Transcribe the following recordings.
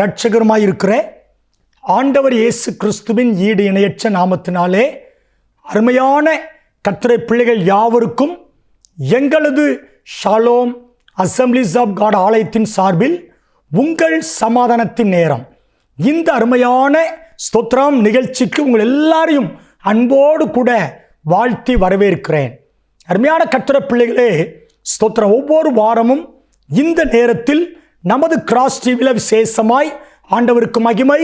இரட்சகருமாயிருக்கிற ஆண்டவர் இயேசு கிறிஸ்துவின் ஈடு இணையற்ற நாமத்தினாலே அருமையான கத்திரை பிள்ளைகள் யாவருக்கும் எங்களது ஷாலோம் அசம்பிளிஸ் ஆஃப் காட் ஆலயத்தின் சார்பில் உங்கள் சமாதானத்தின் நேரம். இந்த அருமையான ஸ்தோத்ரம் நிகழ்ச்சிக்கு உங்கள் எல்லாரையும் அன்போடு கூட வாழ்த்தி வரவேற்கிறேன். அருமையான கத்திர பிள்ளைகளே ஸ்தோத்திரம். ஒவ்வொரு வாரமும் இந்த நேரத்தில் நமது கிராஸ் டிவியில் விசேஷமாய் ஆண்டவருக்கு மகிமை.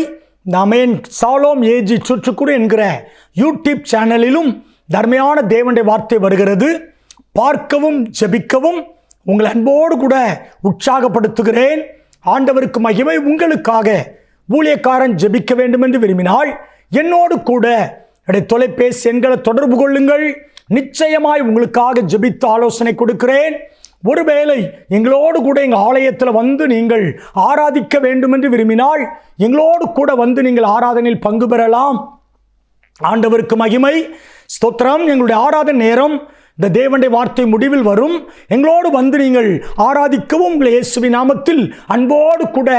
நமேன் சாலோம் ஏஜி சுற்றுக்குடு என்கிற யூடியூப் சேனலிலும் தர்மையான தேவனுடைய வார்த்தை வருகிறது. பார்க்கவும் ஜெபிக்கவும் உங்கள் அன்போடு கூட உற்சாகப்படுத்துகிறேன். ஆண்டவருக்கு மகிமை உங்களுக்காக ஊழியக்காரன் ஜெபிக்க வேண்டும் என்று விரும்பினால் என்னோடு கூட என்னுடைய தொலைபேசி எண்களை தொடர்பு கொள்ளுங்கள். நிச்சயமாய் உங்களுக்காக ஜெபித்து ஆலோசனை கொடுக்கிறேன். ஒருவேளை எங்களோடு கூட எங்கள் ஆலயத்தில் வந்து நீங்கள் ஆராதிக்க வேண்டும் என்று விரும்பினால் எங்களோடு கூட வந்து நீங்கள் ஆராதனையில் பங்கு பெறலாம். ஆண்டவருக்கு மகிமை. ஸ்தோத்திரம். எங்களுடைய ஆராதனை நேரம் இந்த தேவனுடைய வார்த்தை முடிவில் வரும். எங்களோடு வந்து நீங்கள் ஆராதிக்கவும் உங்களை இயேசுவி நாமத்தில் அன்போடு கூட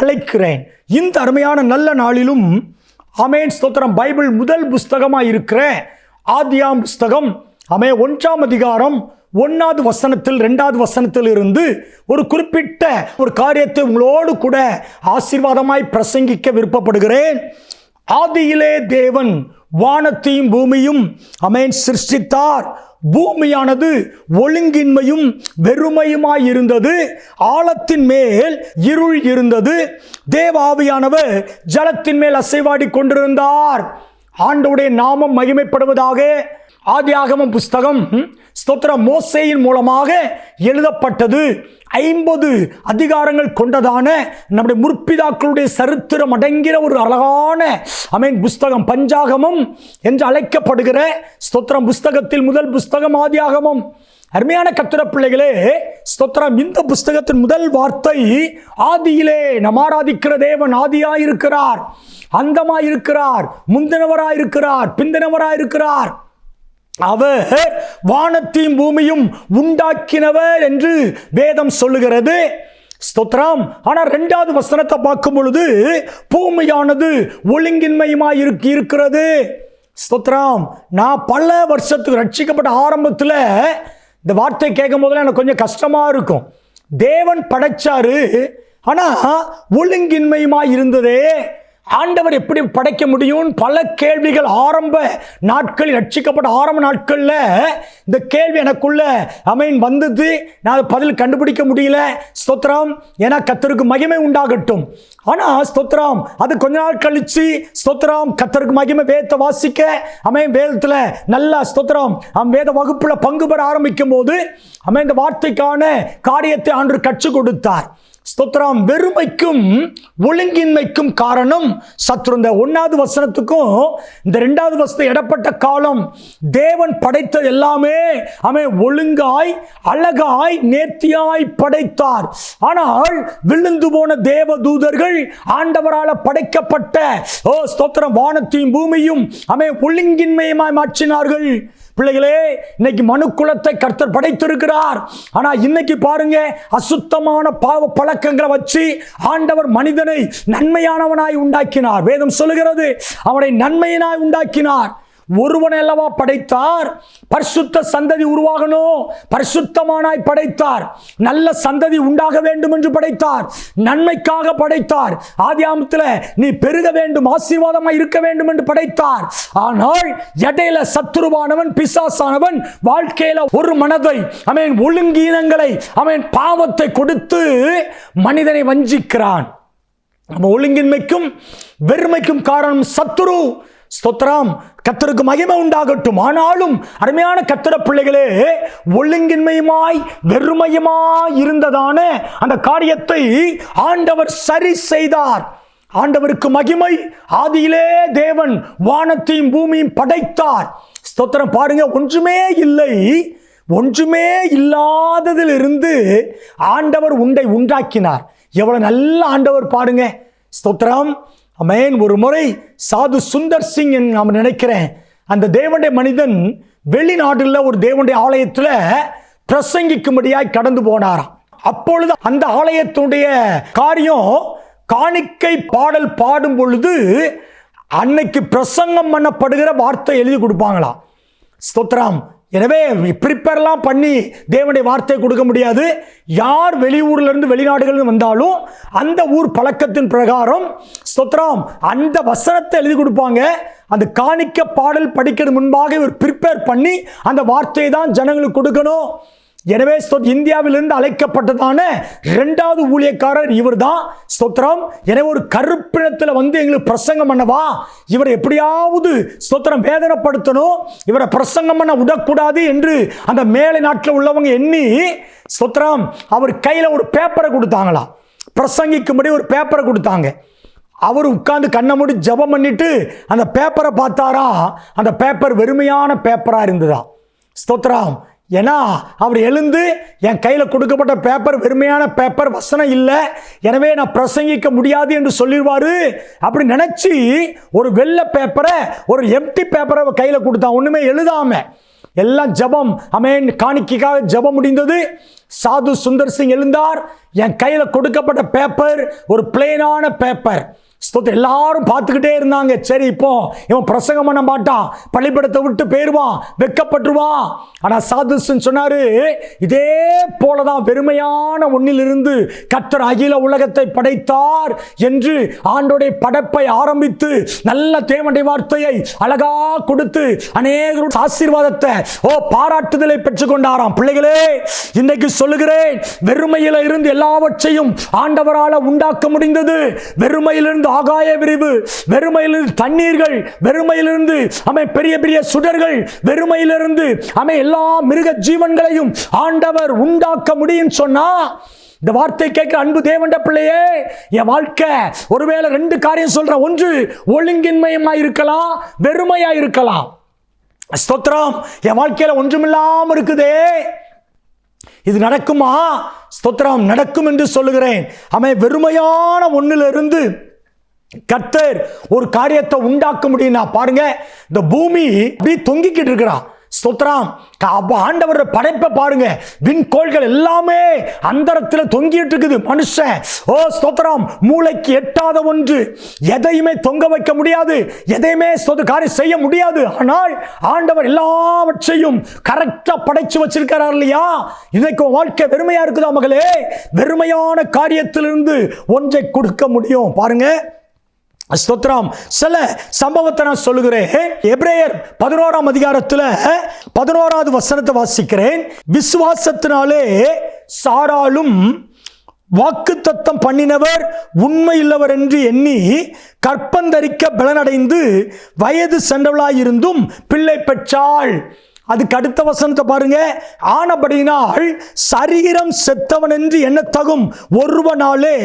அழைக்கிறேன். இந்த அருமையான நல்ல நாளிலும் அமேன் ஸ்தோத்திரம் பைபிள் முதல் புஸ்தகமாக இருக்கிற ஆதியாம் புஸ்தகம் அமே ஒன்றாம் அதிகாரம் ஒன்றாவது வசனத்தில் ரெண்டாவது வசனத்தில் இருந்து ஒரு குறிப்பிட்ட ஒரு காரியத்தை உங்களோடு கூட ஆசீர்வாதமாய் பிரசங்கிக்க விருப்பப்படுகிறேன். ஆதியிலே தேவன் வானத்தையும் பூமியும் அமேன் சிருஷ்டித்தார். பூமியானது ஒழுங்கின்மையும் வெறுமையுமாய் இருந்தது. ஆழத்தின் மேல் இருள் இருந்தது. தேவாவியானவர் ஜலத்தின் மேல் அசைவாடி கொண்டிருந்தார். ஆண்டவுடைய நாமம் மகிமைப்படுவதாக ஆதியாகமம் புஸ்தகம் ஸ்தோத்திர மோசையின் மூலமாக எழுதப்பட்டது. ஐம்பது அதிகாரங்கள் கொண்டதான நம்முடைய முற்பிதாக்களுடைய சரித்திரம் அடங்கிற ஒரு அழகான அமீன் புஸ்தகம் பஞ்சாகமம் என்று அழைக்கப்படுகிற ஸ்தோத்திரம் புஸ்தகத்தில் முதல் புஸ்தகம் ஆதியாகமம். அருமையான கத்திர பிள்ளைகளே ஸ்தோத்திரம் இந்த புஸ்தகத்தின் முதல் வார்த்தை ஆதியிலே நம் ஆராதிக்கிற தேவன் ஆதியாயிருக்கிறார். அந்தமாயிருக்கிறார் முந்தினவராயிருக்கிறார் பிந்தினவராயிருக்கிறார். அவர் வானத்தையும் பூமியும் உண்டாக்கினவர் என்று வேதம் சொல்லுகிறது. ஸ்தோத்ரம் ஆனால் ரெண்டாவது வசனத்தை பார்க்கும் பொழுது பூமியானது ஒழுங்கின்மையுமாய் இருக்கு இருக்கிறது. ஸ்தோத்ரம் நான் பல வருஷத்துக்கு ரட்சிக்கப்பட்ட ஆரம்பத்தில் இந்த வார்த்தை கேட்கும் போதெல்லாம் எனக்கு கொஞ்சம் கஷ்டமாக இருக்கும். தேவன் படைச்சாரு ஆனால் ஒழுங்கின்மையுமாய் இருந்ததே ஆண்டவர் எப்படி படைக்க முடியும் பல கேள்விகள் ஆரம்ப நாட்களில் ரட்சிக்கப்பட்ட ஆரம்ப நாட்களில் இந்த கேள்வி எனக்குள்ள அமைன் வந்தது. நான் பதில் கண்டுபிடிக்க முடியல. ஸ்தோத்ரம் ஏன்னா கத்தருக்கு மகிமை உண்டாகட்டும். ஆனால் ஸ்தோத்திரம் அது கொஞ்ச நாள் கழிச்சு ஸ்தோத்திரம் கத்தருக்கு மகிமை வேதத்தை வாசிக்க அமையன் வேதத்தில் நல்லா ஸ்தோத்ராம் அவன் வேத வகுப்பில் பங்கு பெற ஆரம்பிக்கும் போது அமைந்த வார்த்தைக்கான காரியத்தை ஆண்டு கற்றுக் கொடுத்தார். ஸ்தோத்திரம். வெறுமைக்கும் ஒழுங்கின்மைக்கும் காரணம் சத்ரு இந்த ஒன்றாவது வசனத்துக்கும் இந்த ரெண்டாவது வசனம் இடப்பட்ட காலம். தேவன் படைத்த எல்லாமே அவன் ஒழுங்காய் அழகாய் நேர்த்தியாய் படைத்தார். ஆனால் விழுந்து போன தேவ தூதர்கள் ஆண்டவரால் படைக்கப்பட்ட ஓ ஸ்தோத்திரம் வானத்தையும் பூமியும் அவன் ஒழுங்கின்மையமாய் மாற்றினார்கள். பிள்ளைகளே இன்னைக்கு மனு குலத்தை கர்த்தர் படைத்திருக்கிறார். ஆனா இன்னைக்கு பாருங்க அசுத்தமான பாவ பழக்கங்களை வச்சு ஆண்டவர் மனிதனை நன்மையானவனாய் உண்டாக்கினார். வேதம் சொல்லுகிறது அவனை நன்மையினாய் உண்டாக்கினார். ஒருவனை அல்லவா படைத்தார்? பரிசுத்த சந்ததி உருவாகணும் பரிசுத்தமானாய் படைத்தார். நல்ல சந்ததி உண்டாக வேண்டும் என்று படைத்தார். நன்மைக்காக படைத்தார். ஆதியாமத்தில் நீ பெருக வேண்டும் ஆசீர்வாதமாக இருக்க வேண்டும் என்று படைத்தார். ஆனால் இடையில சத்துருவானவன் பிசாசானவன் வாழ்க்கையில ஒரு மனதை அவன் ஒழுங்கீனங்களை அவன் பாவத்தை கொடுத்து மனிதனை வஞ்சிக்கிறான். நம்ம ஒழுங்கின்மைக்கும் வெறுமைக்கும் காரணம் சத்துரு. ஸ்தோத்ராம் கத்தருக்கு மகிமை உண்டாகட்டும். ஆனாலும் அருமையான கத்திர பிள்ளைகளே ஒழுங்கின்மையுமாய் வெறுமையுமாய் இருந்ததான அந்த காரியத்தை ஆண்டவர் சரி செய்தார். ஆண்டவருக்கு மகிமை ஆதியிலே தேவன் வானத்தையும் பூமியும் படைத்தார். ஸ்தோத்திரம் பாருங்க ஒன்றுமே இல்லை. ஒன்றுமே இல்லாததிலிருந்து ஆண்டவர் உண்டை உண்டாக்கினார். எவ்வளவு நல்ல ஆண்டவர் பாருங்க. ஸ்தோத்திரம். அமேன் ஒரு முறை சாது சுந்தர் சிங் நான் நினைக்கிறேன். அந்த தேவனுடைய மனிதன் வெளிநாட்டில் ஒரு தேவனுடைய ஆலயத்தில் பிரசங்கிக்கும்படியாய் கடந்து போனாராம் அப்பொழுது அந்த ஆலயத்துடைய காரியம் காணிக்கை பாடல் பாடும் பொழுது அன்னைக்கு பிரசங்கம் பண்ணப்படுகிற வார்த்தை எழுதி கொடுப்பாங்களாம் ஸ்தோத்ராம் எனவே ப்ரிப்பேர்லாம் பண்ணி தேவனுடைய வார்த்தை கொடுக்க முடியாது. யார் வெளியூர்லேருந்து வெளிநாடுகள்னு வந்தாலும் அந்த ஊர் பழக்கத்தின் பிரகாரம் ஸ்தோத்திரம். அந்த வசனத்தை எழுதி கொடுப்பாங்க. அந்த காணிக்க பாடல் படிக்கிறது முன்பாக இவர் ப்ரிப்பேர் பண்ணி அந்த வார்த்தையை தான் ஜனங்களுக்கு கொடுக்கணும். எனவே இந்தியாவிலிருந்து அழைக்கப்பட்டதான இரண்டாவது ஊழியக்காரர் இவர் தான் ஸ்தோத்திரம். எனவே ஒரு கருப்பினத்தில் வந்து எங்களுக்கு பிரசங்கம் பண்ணவா? இவரை எப்படியாவது ஸ்தோத்திரம் வேதனைப்படுத்தணும். இவரை பிரசங்கம் பண்ண விடக்கூடாது என்று அந்த மேலை நாட்டில் உள்ளவங்க எண்ணி ஸ்தோத்திரம் அவர் கையில் ஒரு பேப்பரை கொடுத்தாங்களா? பிரசங்கிக்கும்படி ஒரு பேப்பரை கொடுத்தாங்க. அவர் உட்காந்து கண்ணை மூடி ஜெபம் பண்ணிட்டு அந்த பேப்பரை பார்த்தாரா? அந்த பேப்பர் வெறுமையான பேப்பராக இருந்ததா? ஸ்தோத்ராம் ஏன்னா அவர் எழுந்து என் கையில் கொடுக்கப்பட்ட பேப்பர் வெறுமையான பேப்பர் வசனம் இல்லை. எனவே நான் பிரசங்கிக்க முடியாது என்று சொல்லிடுவார். அப்படி நினச்சி ஒரு வெள்ளை பேப்பரை ஒரு எம்டி பேப்பரை கையில் கொடுத்தான் ஒன்றுமே எழுதாம. எல்லாம் ஜெபம். அமேன் காணிக்கைக்காக ஜெபம் முடிந்தது. சாது சுந்தர் சிங் எழுந்தார். என் கையில் கொடுக்கப்பட்ட பேப்பர் ஒரு பிளெயினான பேப்பர் ஸ்தோத்திரம். எல்லாரும் பார்த்துக்கிட்டே இருந்தாங்க. சரி இப்போ இவன் பிரசங்கம் பண்ண மாட்டான் பள்ளிப்படத்தை விட்டு போயிடுவான் வெக்கப்பட்டுருவான் ஆனால் சாதுசன் சொன்னாரு இதே போலதான் வெறுமையான ஒன்னிலிருந்து கத்தர் அகில உலகத்தை படைத்தார் என்று ஆண்டோடைய படைப்பை ஆரம்பித்து நல்ல தேவனுடைய வார்த்தையை அழகா கொடுத்து அநேகருடைய ஆசீர்வாதத்தை ஓ பாராட்டுதலை பெற்றுக்கொண்டாராம். பிள்ளைகளே இன்னைக்கு சொல்லுகிறேன் வெறுமையில இருந்து எல்லாவற்றையும் ஆண்டவரால் உண்டாக்க முடிந்தது. வெறுமையிலிருந்து ஆகாய விரிவு வெறுமையிலிருந்து தண்ணீர்கள் வெறுமையிலிருந்து அமை பெரிய பெரிய சுடர்கள் வெறுமையிலிருந்து அமை எல்லா மிருக ஜீவன்களையும் ஆண்டவர் உண்டாக்க முடியும் சொன்னா இந்த வார்த்தை கேட்கிற அன்பு தேவண்ட பிள்ளையே என் வாழ்க்கை ஒருவேளை ரெண்டு காரியம் சொல்றேன் ஒன்று ஒழுங்கின்மையமா இருக்கலாம் வெறுமையா இருக்கலாம். ஸ்தோத்திரம். என் வாழ்க்கையில ஒன்றுமில்லாம இருக்குதே. இது நடக்குமா? ஸ்தோத்திரம் நடக்கும் என்று சொல்லுகிறேன். அவன் வெறுமையான ஒன்னிலிருந்து கத்தர் ஒரு காரியத்தை உண்டாக்க முடியும்னா பாருங்க இந்த பூமி அப்படி தொங்கிக்கிட்டு இருக்கிறான் ஸ்தோத்திரம். ஆண்டவர் படைப்பை பாருங்க விண்கோள்கள் எல்லாமே அந்தரத்தில் தொங்கிட்டு இருக்குது. மனுஷன் ஓ ஸ்தோத்திரம் மூளைக்கு எட்டாத ஒன்று. எதையுமே தொங்க வைக்க முடியாது எதையுமே காரியம் செய்ய முடியாது. ஆனால் ஆண்டவர் எல்லாவற்றையும் கரெக்டாக படைச்சு வச்சிருக்கிறார் இல்லையா? இன்னைக்கு வாழ்க்கை வெறுமையா இருக்குதா மகளே? வெறுமையான காரியத்திலிருந்து ஒன்றை கொடுக்க முடியும். பாருங்க ஸ்தோத்திரம். சில சம்பவத்தை நான் சொல்லுகிறேன். எப்ரேயர் பதினோராம் அதிகாரத்தில் பதினோராவது வசனத்தை வாசிக்கிறேன். விசுவாசத்தினாலே சாராலும் வாக்கு தத்தம் பண்ணினவர் உண்மை இல்லவர் என்று எண்ணி கற்பந்தரிக்க பலனடைந்து வயது சென்றவளாயிருந்தும் பிள்ளை பெற்றாள். அதுக்கு அடுத்த வசனத்தை பாருங்க. ஆனபடினால் சரீரம் செத்தவன் என்று என்ன தகும் ஒருவனாலே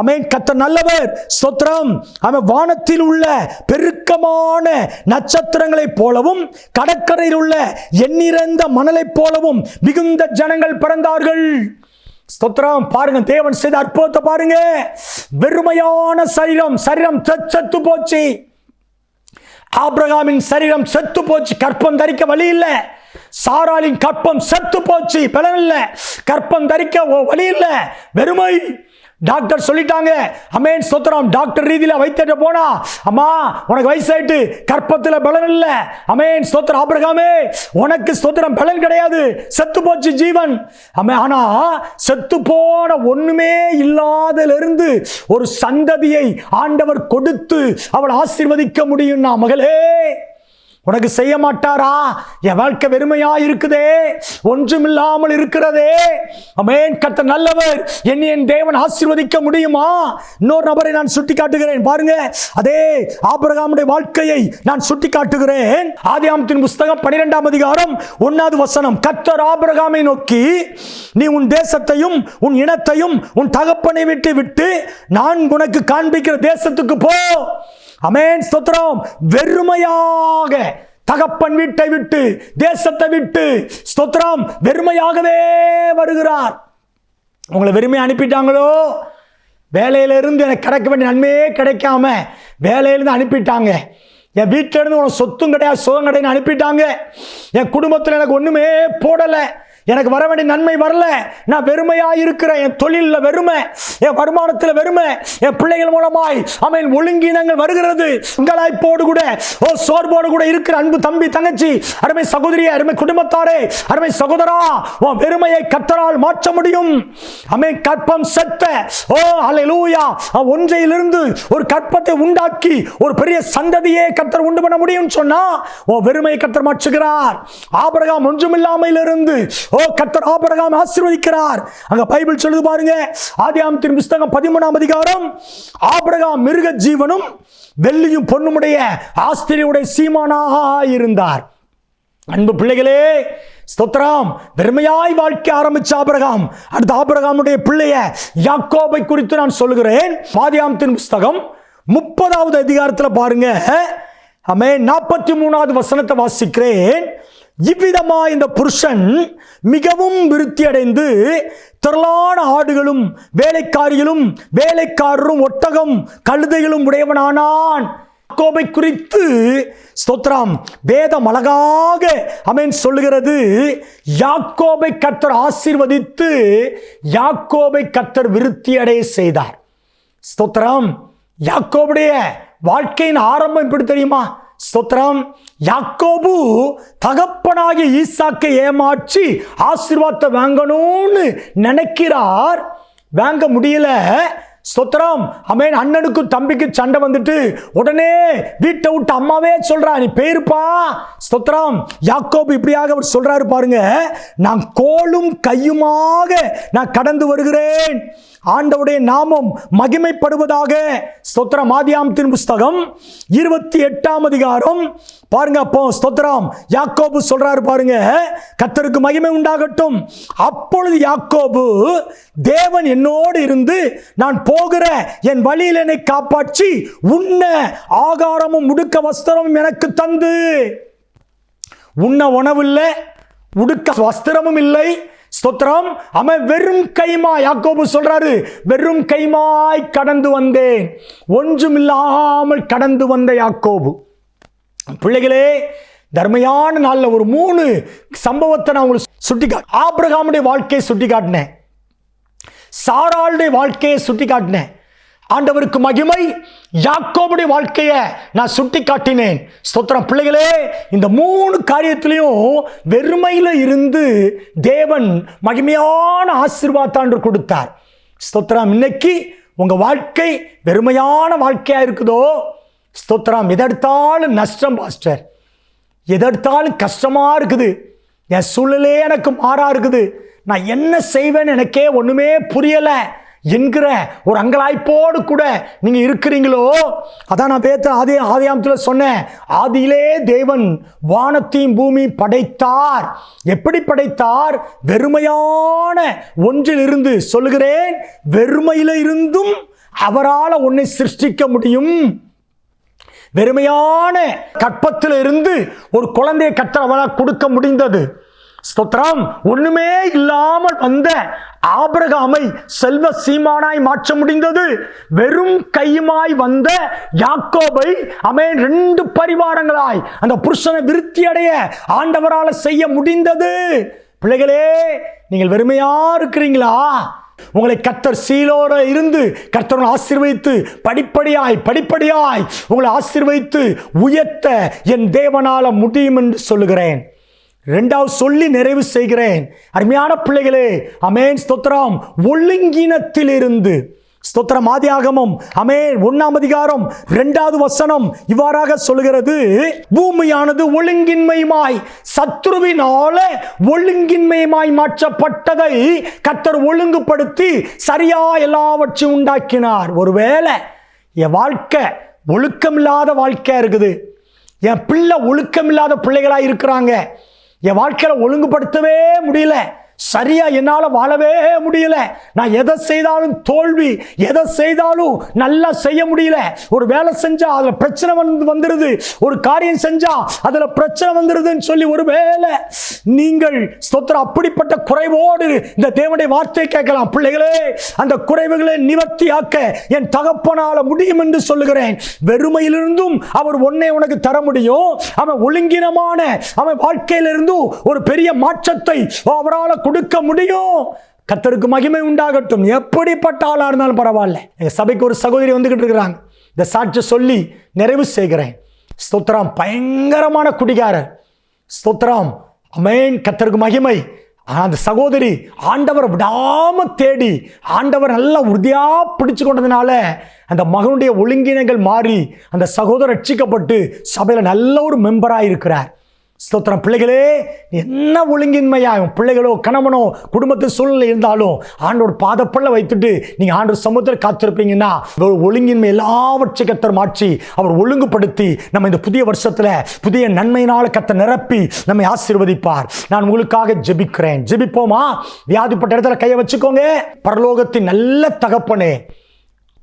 அவன் கத்த நல்லவர் சொத்திரம் அவன் வானத்தில் உள்ள பெருக்கமான நட்சத்திரங்களைப் போலவும் கடற்கரையில் உள்ள எண்ணிறந்த மணலைப் போலவும் மிகுந்த ஜனங்கள் பிறந்தார்கள். ஸ்தோத்திரம். பாருங்க தேவன் செய்த அற்புதத்தை பாருங்க. வெறுமையான சரீரம் சரீரம் செத்து போச்சு. ஆப்ரகாமின் சரீரம் செத்து போச்சு. கற்பம் தரிக்க வழி இல்லை. சாராளின் கற்பம் செத்து போச்சு. பலன் இல்லை. கற்பம் தரிக்க வழி இல்லை. வெறுமை. டாக்டர் சொல்லிட்டாங்க. அமேன் ஸ்தோத்திரம். டாக்டர் ரீதியில் வைத்திட்டு போனா அம்மா உனக்கு வயசாயிட்டு கற்பத்தில் பலன் இல்லை. அமேன் சோத்திரம் ஆபிரகாமே உனக்கு சோத்திரம் பலன் கிடையாது. செத்து போச்சு ஜீவன். அமே ஆனா செத்து போன ஒண்ணுமே இல்லாதிலிருந்து ஒரு சந்ததியை ஆண்டவர் கொடுத்து அவள் முடியும் நான் மகளே. உனக்கு செய்ய மாட்டாரா? என் வாழ்க்கை வெறுமையா இருக்குதே ஒன்றுமில்லாமல் இருக்கிறதே. அமேன் கத்த நல்லவர். என்னை என் தேவன் ஆசீர்வதிக்க முடியுமா? இன்னொரு நபரை நான் சுட்டி காட்டுகிறேன் பாருங்க. அதே ஆபிரகாமுடைய வாழ்க்கையை நான் சுட்டி காட்டுகிறேன் ஆதியாமத்தின் புஸ்தகம் பனிரெண்டாம் அதிகாரம் ஒன்னாவது வசனம். கத்தர் ஆபிரகாமை நோக்கி நீ உன் தேசத்தையும் உன் இனத்தையும் உன் தகப்பனை விட்டு விட்டு நான் உனக்கு காண்பிக்கிற தேசத்துக்கு போ. அமேன் ஸ்தோத்திரம். வெறுமையாக தகப்பன் வீட்டை விட்டு தேசத்தை விட்டு ஸ்தோத்திரம். வெறுமையாகவே வருகிறார். உங்களை வெறுமை அனுப்பிட்டாங்களோ? வேலையிலிருந்து எனக்கு கிடைக்க வேண்டிய நன்மையே கிடைக்காம வேலையிலிருந்து அனுப்பிட்டாங்க. என் வீட்டிலேருந்து உனக்கு சொத்தும் கிடையாது சுகம் கிடையாது அனுப்பிட்டாங்க. என் குடும்பத்தில் எனக்கு ஒன்றுமே போடலை. எனக்கு வர வேண்டிய நன்மை வரல. நான் வெறுமையாக இருக்கிறேன். என் தொழிலில் வெறுமை என் வருமானத்தில் வெறுமை என் பிள்ளைகள் மூலமாய் அவன் ஒழுங்கினங்கள் வருகிறது. உங்களாய்ப்போடு கூட ஓ சோர்வோடு கூட இருக்கிற அன்பு தம்பி தங்கச்சி அருமை சகோதரி அருமை குடும்பத்தாரே அருமை சகோதரா உன் வெறுமையை கத்தரால் மாற்ற முடியும். அமை கற்பம் செத்த ஓ அல்லேலூயா ஒன்றையிலிருந்து ஒரு கற்பத்தை உண்டாக்கி ஒரு பெரிய சந்ததியே கத்தர் உண்டு பண்ண முடியும் சொன்னா ஓ வெறுமையை கத்தர் மாற்றுகிறார். ஆபரகம் ஒன்றுமில்லாமையிலிருந்து ஓ கத்தர் ஆபரகாம் ஆசீர்வதிக்கிறார். அங்க பைபிள் சொல்லுது பாருங்க. ஆதியாமத்தின் புஸ்தகம் பதிமூணாம் அதிகாரம். ஆபரகாம் மிருக ஜீவனும் வெள்ளியும் பொண்ணுமுடைய ஆஸ்திரியுடைய சீமானாக இருந்தார். அன்பு பிள்ளைகளே ஸ்தோத்ராம் வெறுமையாய் வாழ்க்கை ஆரம்பிச்ச ஆபிரகாம் அடுத்த ஆபிரகாமுடைய பிள்ளைய யாக்கோபை குறித்து நான் சொல்லுகிறேன். பாதியாமத்தின் புஸ்தகம் முப்பதாவது அதிகாரத்தில் பாருங்க. அமே நாற்பத்தி மூணாவது வசனத்தை வாசிக்கிறேன். இவ்விதமா இந்த புருஷன் மிகவும் விருத்தி அடைந்து திரளான ஆடுகளும் வேலைக்காரிகளும் வேலைக்காரரும் ஒட்டகம் கழுதைகளும் உடையவனானான். யாக்கோபை குறித்து ஸ்தோத்ராம் வேதம் அழகாக அமேன் சொல்லுகிறது. யாக்கோபை கத்தர் ஆசீர்வதித்து யாக்கோபை கத்தர் விருத்தி அடைய செய்தார். ஸ்தோத்ராம் யாக்கோபுடைய வாழ்க்கையின் ஆரம்பம் எப்படி தெரியுமா? ஸ்தோத்திரம். யாக்கோபு தகப்பனாகிய ஈசாக்கை ஏமாற்றி ஆசீர்வாதத்தை வாங்கணும்னு நினைக்கிறார். வாங்க முடியல. ஸ்தோத்திரம். அமேன் அண்ணனுக்கும் தம்பிக்கும் சண்டை வந்துட்டு உடனே வீட்டை விட்டு அம்மாவே சொல்றா நீ பேருப்பா ஸ்தோத்திரம். யாக்கோபு இப்படியாக அவர் சொல்றாரு பாருங்க. நான் கோலும் கையுமாக நான் கடந்து வருகிறேன். ஆண்டவுடைய நாமம் மகிமைப்படுவதாக ஸ்தோத்திரம் ஆதியாமத்தின் புஸ்தகம் இருபத்தி எட்டாம் அதிகாரம். பாருங்க அப்போ ஸ்தோத்திரம் யாக்கோபு சொல்றாரு பாருங்க கத்தருக்கு மகிமை உண்டாகட்டும். அப்பொழுது யாக்கோபு தேவன் என்னோடு இருந்து நான் போகிற என் வழியில் என்னை காப்பாற்றி உன்ன ஆகாரமும் உடுக்க வஸ்திரமும் எனக்கு தந்து. உண்ண உணவில்லை உடுக்க வஸ்திரமும் இல்லை ஸ்தோத்திரம். அவன் வெறும் கைமா யாக்கோபு சொல்றாரு வெறும் கைமாய் கடந்து வந்தேன். ஒன்றும் இல்லாமல் கடந்து வந்த யாக்கோபு. பிள்ளைகளே தர்மையான நாளில் ஒரு மூணு சம்பவத்தை நான் உங்களுக்கு சுட்டி ஆபிரகாமுடைய வாழ்க்கையை சுட்டி காட்டினேன் சாராளுடைய வாழ்க்கையை சுட்டி காட்டினேன் ஆண்டவருக்கு மகிமை. யாக்கோபுடைய வாழ்க்கையை நான் சுட்டி காட்டினேன் ஸ்தோத்திரம். பிள்ளைகளே இந்த மூணு காரியத்திலையும் வெறுமையில் இருந்து தேவன் மகிமையான ஆசீர்வாதாண்டு கொடுத்தார். ஸ்தோத்திரம். இன்னைக்கு உங்கள் வாழ்க்கை வெறுமையான வாழ்க்கையாக இருக்குதோ? ஸ்தோத்திரம். எதெடுத்தாலும் நஷ்டம் பாஸ்டர். எதெடுத்தாலும் கஷ்டமாக இருக்குது. என் சூழ்நிலையே எனக்கு மாறாக இருக்குது. நான் என்ன செய்வேன்னு எனக்கே ஒன்றுமே புரியலை. என்கிற ஒரு அங்கலாய்ப்போடு கூட நீங்கள் இருக்கிறீங்களோ? அதான் நான் பேத்த ஆதி ஆதியாமத்தில் சொன்னேன். ஆதியிலே தேவன் வானத்தையும் பூமி படைத்தார். எப்படி படைத்தார்? வெறுமையான ஒன்றில் இருந்து சொல்லுகிறேன். வெறுமையில இருந்தும் அவரால் ஒன்றை சிருஷ்டிக்க முடியும். வெறுமையான கற்பத்தில் இருந்து ஒரு குழந்தையை கற்ற கொடுக்க முடிந்தது. ஸ்தோத்திரம். ஒண்ணுமே இல்லாமல் வந்த ஆபிரகாமை செல்வ சீமானாய் மாற்ற முடிந்தது. வெறும் கையுமாய் வந்த யாக்கோபை அமேன் ரெண்டு பரிவாரங்களாய் அந்த புருஷனை விருத்தி அடைய ஆண்டவரால் செய்ய முடிந்தது. பிள்ளைகளே நீங்கள் வெறுமையா இருக்கிறீங்களா? உங்களை கத்தர் சீலோட இருந்து கர்த்தர் ஆசீர்வதித்து படிப்படியாய் படிப்படியாய் உங்களை ஆசீர்வதித்து உயர்த்த என் தேவனால முடியும் என்று சொல்லுகிறேன். ரெண்டாவது சொல்லி நிறைவு செய்கிறேன். அருமையான பிள்ளைகளே அமேன் ஸ்தோத்திரம். ஒழுங்கினத்திலிருந்து. ஸ்தோத்திரம் ஆதியாகமும் அமே ஒன்னாம் அதிகாரம் இரண்டாவது வசனம் இவ்வாறாக சொல்கிறது பூமியானது ஒழுங்கின்மையுமாய் சத்ருவினால ஒழுங்கின்மையுமாய் மாற்றப்பட்டதை கத்தர் ஒழுங்குபடுத்தி சரியா எல்லாவற்றையும் உண்டாக்கினார். ஒருவேளை என் வாழ்க்கை ஒழுக்கமில்லாத வாழ்க்கையா இருக்குது. என் பிள்ளை ஒழுக்கமில்லாத பிள்ளைகளாக இருக்கிறாங்க. என் வாழ்க்கையில ஒழுங்குபடுத்தவே முடியல. சரியா என்னால் வாழவே முடியல. நான் எதை செய்தாலும் தோல்வி எதை செய்தாலும் நல்லா செய்ய முடியல. ஒரு வேலை செஞ்சா அதில் பிரச்சனை வந்து வந்துடுது ஒரு காரியம் செஞ்சா அதில் பிரச்சனை வந்துடுதுன்னு சொல்லி ஒரு வேலை நீங்கள் ஸ்தோத்திரம் அப்படிப்பட்ட குறைவோடு இந்த தேவனுடைய வார்த்தை கேட்கலாம். பிள்ளைகளே அந்த குறைவுகளை நிவர்த்தியாக்க என் தகப்பனால் முடியும் என்று சொல்லுகிறேன். வெறுமையிலிருந்தும் அவர் ஒன்னே உனக்கு தர முடியும். அவன் ஒழுங்கினமான அவன் வாழ்க்கையிலிருந்தும் ஒரு பெரிய மாற்றத்தை அவரால் கொடுக்க முடியும். கத்தருக்கு மகிமை உண்டாகட்டும். எப்படிப்பட்ட ஆளாக இருந்தாலும் பரவாயில்ல. எங்கள் சபைக்கு ஒரு சகோதரி வந்துக்கிட்டு இருக்கிறாங்க. இந்த சாட்சி சொல்லி நிறைவு செய்கிறேன். ஸ்தோத்ராம் பயங்கரமான குடிகாரர். ஸ்தோத்ராம் அமேன். கத்தருக்கு மகிமை. ஆனா அந்த சகோதரி ஆண்டவர் விடாம தேடி ஆண்டவர் நல்லா உறுதியாக பிடிச்சு கொண்டதுனால அந்த மகனுடைய ஒழுங்கினங்கள் மாறி அந்த சகோதரர் ரட்சிக்கப்பட்டு சபையில் நல்ல ஒரு மெம்பராக இருக்கிறார் ஸ்தோத்திரம். பிள்ளைகளே என்ன ஒழுங்கின்மையா பிள்ளைகளோ கணவனோ குடும்பத்து சூழ்நிலை இருந்தாலும் ஆண்டோட பாதப்பள்ள வைத்துட்டு நீங்கள் ஆண்டு சமுத்திர காத்திருப்பீங்கன்னா ஒரு ஒழுங்கின்மை எல்லாவற்றை கத்தர் மாற்றி அவர் ஒழுங்குபடுத்தி நம்ம இந்த புதிய வருஷத்தில் புதிய நன்மையினால் கத்த நிரப்பி நம்மை ஆசீர்வதிப்பார். நான் உங்களுக்காக ஜெபிக்கிறேன். ஜெபிப்போமா? வியாதிப்பட்ட இடத்துல கையை வச்சுக்கோங்க. பரலோகத்தின் நல்ல தகப்பனே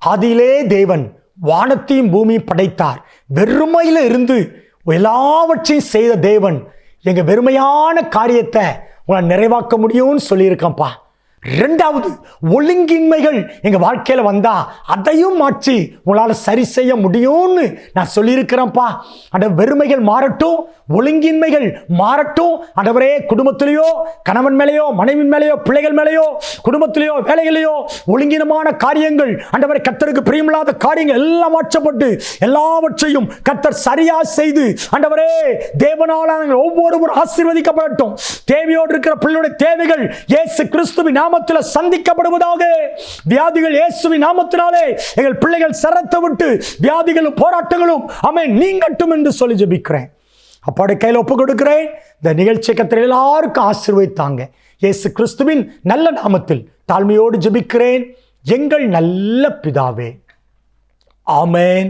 ஆதியிலே தேவன் வானத்தையும் பூமியும் படைத்தார். வெறுமையில் இருந்து எல்லாவற்றையும் செய்த தேவன் எங்கள் வெறுமையான காரியத்தை உங்களை நிறைவாக்க முடியும்னு சொல்லியிருக்கேன்ப்பா. ரெண்டாவது ஒழுங்கின்மைகள் எங்கள் வாழ்க்கையில் வந்தால் அதையும் மாற்றி உங்களால் சரி செய்ய முடியும்னு நான் சொல்லியிருக்கிறேன்ப்பா. அந்த வெறுமைகள் மாறட்டும் ஒழுங்கின்மைகள் மாறட்டும். ஆண்டவரே குடும்பத்திலேயோ கணவன் மேலேயோ மனைவி மேலேயோ பிள்ளைகள் மேலேயோ குடும்பத்திலேயோ வேலைகளையோ ஒழுங்கினமான காரியங்கள் ஆண்டவரை கத்தருக்கு பிரியமில்லாத காரியங்கள் எல்லாம் மாற்றப்பட்டு எல்லாவற்றையும் கத்தர் சரியாக செய்து அண்டவரே தேவனால ஒவ்வொருவரும் ஆசீர்வதிக்கப்படட்டும். தேவையோடு இருக்கிற பிள்ளையுடைய தேவைகள் ஏசு கிறிஸ்துவின் நாமத்தில் சந்திக்கப்படுவதாக. வியாதிகள் இயேசுவின் நாமத்தினாலே எங்கள் பிள்ளைகள் சரத்தை விட்டு வியாதிகளும் போராட்டங்களும் அமை நீங்கட்டும் என்று சொல்லி ஜெபிக்கிறேன். அப்பாடு கையில் ஒப்பு கொடுக்கிறேன். இந்த நிகழ்ச்சி கத்திர எல்லாருக்கும் ஆசீர்வதித்தாங்க. இயேசு கிறிஸ்துவின் நல்ல நாமத்தில் தாழ்மையோடு ஜெபிக்கிறேன். எங்கள் நல்ல பிதாவே. ஆமேன்.